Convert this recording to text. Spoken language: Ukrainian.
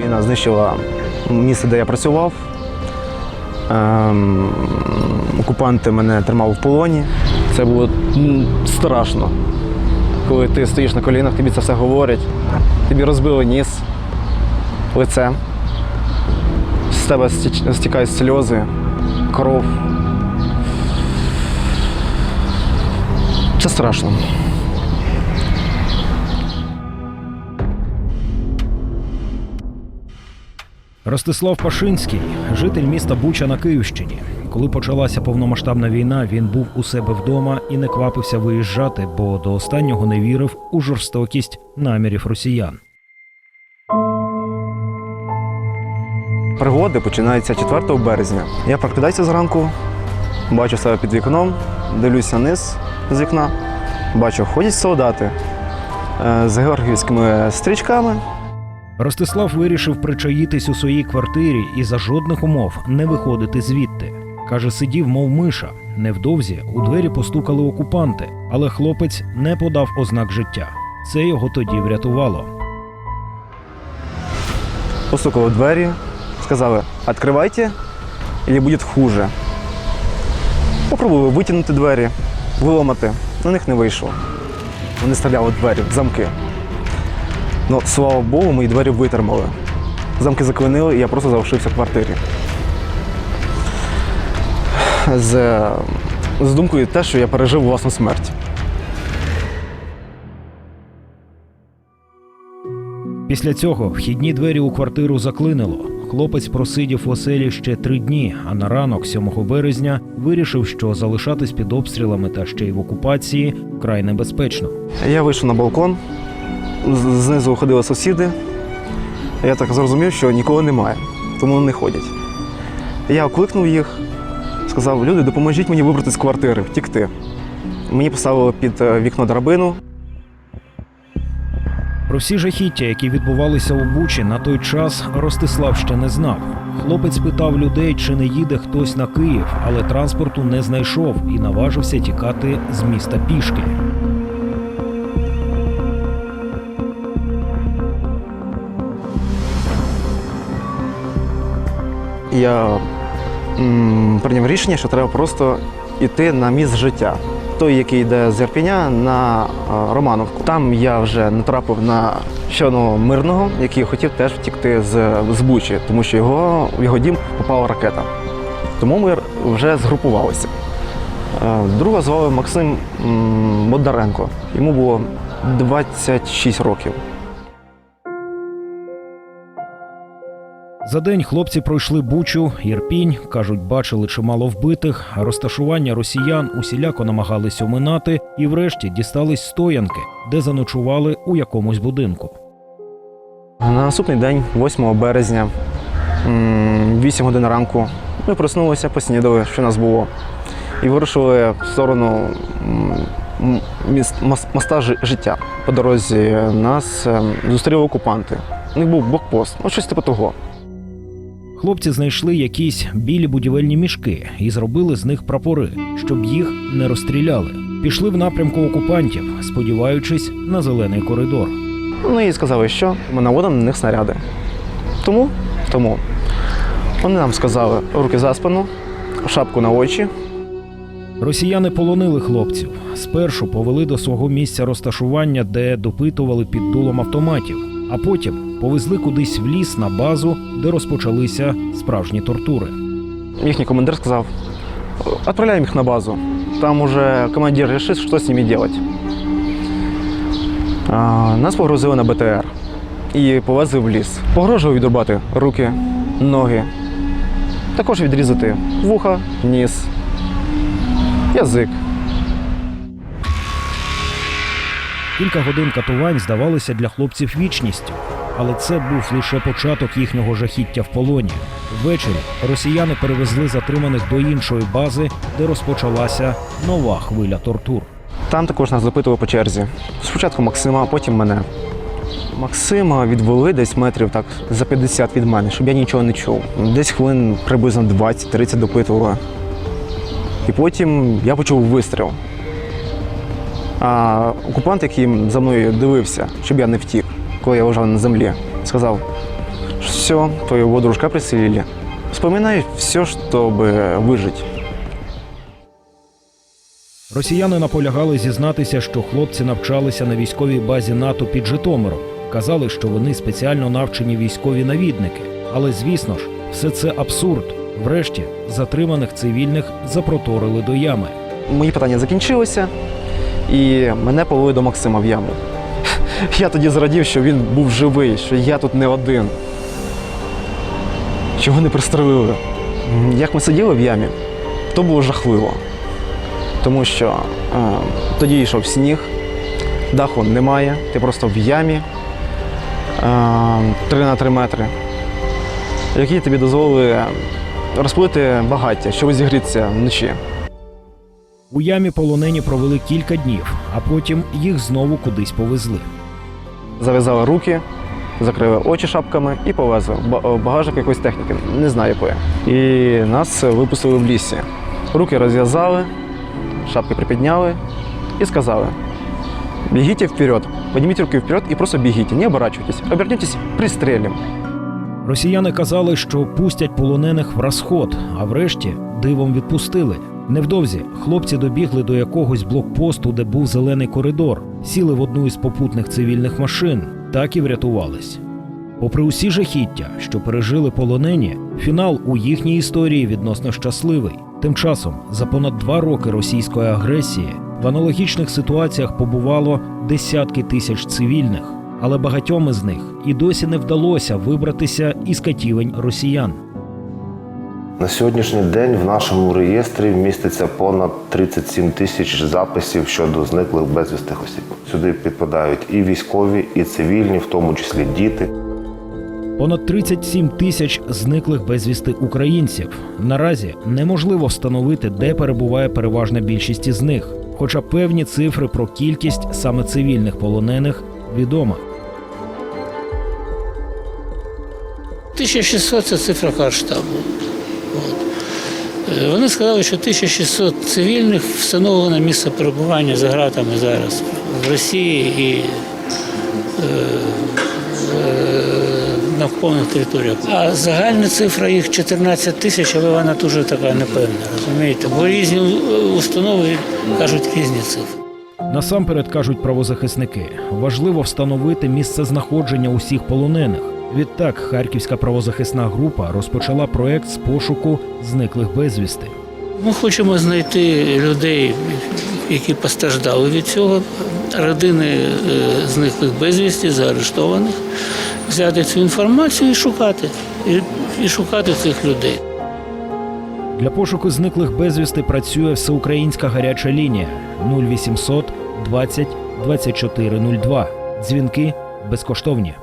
війна знищила місце, де я працював. Ем, окупанти мене тримали в полоні. Це було страшно. Коли ти стоїш на колінах, тобі це все говорять, тобі розбили ніс, лице, з тебе стікають сльози, кров. Це страшно. Ростислав Пашинський, житель міста Буча на Київщині. Коли почалася повномасштабна війна, він був у себе вдома і не квапився виїжджати, бо до останнього не вірив у жорстокість намірів росіян. Пригоди починаються 4 березня. Я прокидаюся зранку, бачу себе під вікном, дивлюся вниз з вікна, бачу, ходять солдати е, з георгіївськими стрічками. Ростислав вирішив причаїтись у своїй квартирі і за жодних умов не виходити звідти. Каже, сидів, мов миша. Невдовзі у двері постукали окупанти, але хлопець не подав ознак життя. Це його тоді врятувало. Постукали в двері, сказали, відкривайте, або буде хуже. Попробували витягнути двері, виламати. На них не вийшло. Вони стріляли двері, в замки. Ну, слава Богу, мої двері витримали. Замки заклинили, і я просто залишився в квартирі. З, з думкою те, що я пережив власну смерть. Після цього вхідні двері у квартиру заклинило. Хлопець просидів в оселі ще три дні, а на ранок, 7 березня, вирішив, що залишатись під обстрілами та ще й в окупації вкрай небезпечно. Я вийшов на балкон, знизу ходили сусіди. Я так зрозумів, що нікого немає, тому вони не ходять. Я окликнув їх, сказав: люди, допоможіть мені вибрати з квартири, втікти. Мені поставили під е, вікно драбину. Про всі жахіття, які відбувалися у Бучі, на той час Ростислав ще не знав. Хлопець питав людей, чи не їде хтось на Київ, але транспорту не знайшов і наважився тікати з міста пішки. Я м, прийняв рішення, що треба просто йти на міст життя. Той, який йде з Ірпеня на Романовку. Там я вже натрапив на ще одного мирного, який хотів теж втікти з, з Бучі, тому що його, в його дім попала ракета. Тому ми вже згрупувалися. Е, Друга звали Максим Бондаренко. Йому було 26 років. За день хлопці пройшли Бучу, Ірпінь, кажуть, бачили чимало вбитих, розташування росіян усіляко намагались оминати і врешті дістались стоянки, де заночували у якомусь будинку. На наступний день, 8 березня, м, 8 годин ранку, ми проснулися, поснідали, що нас було, і вирушили в сторону моста життя. По дорозі нас ем, зустріли окупанти. У них був блокпост, ну щось типу того. Хлопці знайшли якісь білі будівельні мішки і зробили з них прапори, щоб їх не розстріляли. Пішли в напрямку окупантів, сподіваючись на зелений коридор. Ну і сказали, що ми наводимо на них снаряди. Тому, тому вони нам сказали руки за спину, шапку на очі, Росіяни полонили хлопців. Спершу повели до свого місця розташування, де допитували під дулом автоматів, а потім повезли кудись в ліс на базу, де розпочалися справжні тортури. Їхній командир сказав, відправляємо їх на базу. Там уже командир вирішить, що з ними робити. Нас погрузили на БТР і повезли в ліс. Погрожував відрубати руки, ноги, також відрізати вуха, ніс, язик. Кілька годин катувань здавалися для хлопців вічністю, але це був лише початок їхнього жахіття в полоні. Ввечері росіяни перевезли затриманих до іншої бази, де розпочалася нова хвиля тортур. Там також нас запитували по черзі. Спочатку Максима, а потім мене. Максима відвели десь метрів так за 50 від мене, щоб я нічого не чув. Десь хвилин приблизно 20-30 допитували. І потім я почув вистріл. А окупант, який за мною дивився, щоб я не втік, коли я лежав на землі, сказав: все, твоего дружка пристрелили. Вспоминай все, чтобы выжить. Росіяни наполягали зізнатися, що хлопці навчалися на військовій базі НАТО під Житомиром. Казали, що вони спеціально навчені військові навідники. Але звісно ж, все це абсурд. Врешті затриманих цивільних запроторили до ями. Мої питання закінчилися, і мене повели до Максима в яму. Я тоді зрадів, що він був живий, що я тут не один. Чого не пристрелили. Як ми сиділи в ямі, то було жахливо. Тому що е, тоді йшов сніг, даху немає, ти просто в ямі е, 3 на 3 метри, які тобі дозволили розпалити багаття, щоб зігрітися вночі. У ямі полонені провели кілька днів, а потім їх знову кудись повезли. Зав'язали руки, закрили очі шапками і повезли в ба- якоїсь техніки, не знаю якої. І нас випустили в лісі. Руки розв'язали, шапки припідняли і сказали: бігіть вперед, підніміть руки вперед і просто бігіть, не оборачуйтесь, обернітесь, пристрелим. Росіяни казали, що пустять полонених в розход, а врешті дивом відпустили. Невдовзі хлопці добігли до якогось блокпосту, де був зелений коридор, сіли в одну із попутних цивільних машин, так і врятувались. Попри усі жахіття, що пережили полонені, фінал у їхній історії відносно щасливий. Тим часом, за понад два роки російської агресії, в аналогічних ситуаціях побувало десятки тисяч цивільних, але багатьом із них і досі не вдалося вибратися із катівень росіян. На сьогоднішній день в нашому реєстрі міститься понад 37 тисяч записів щодо зниклих безвістих осіб. Сюди підпадають і військові, і цивільні, в тому числі діти. Понад 37 тисяч зниклих безвісти українців. Наразі неможливо встановити, де перебуває переважна більшість із них, хоча певні цифри про кількість саме цивільних полонених відома. 1600 це цифра Карштабу. Вони сказали, що 1600 цивільних встановлено місце перебування за ґратами зараз в Росії і е, е, на окупованих територіях. А загальна цифра їх 14 тисяч, але вона дуже така непевна, розумієте? Бо різні установи кажуть різні цифри. Насамперед кажуть правозахисники, важливо встановити місце знаходження усіх полонених. Відтак, Харківська правозахисна група розпочала проект з пошуку зниклих безвісти. Ми хочемо знайти людей, які постраждали від цього, родини е, зниклих безвісті, заарештованих, взяти цю інформацію і шукати, і, і шукати цих людей. Для пошуку зниклих безвісти працює всеукраїнська гаряча лінія 0800 20 24 02. Дзвінки безкоштовні.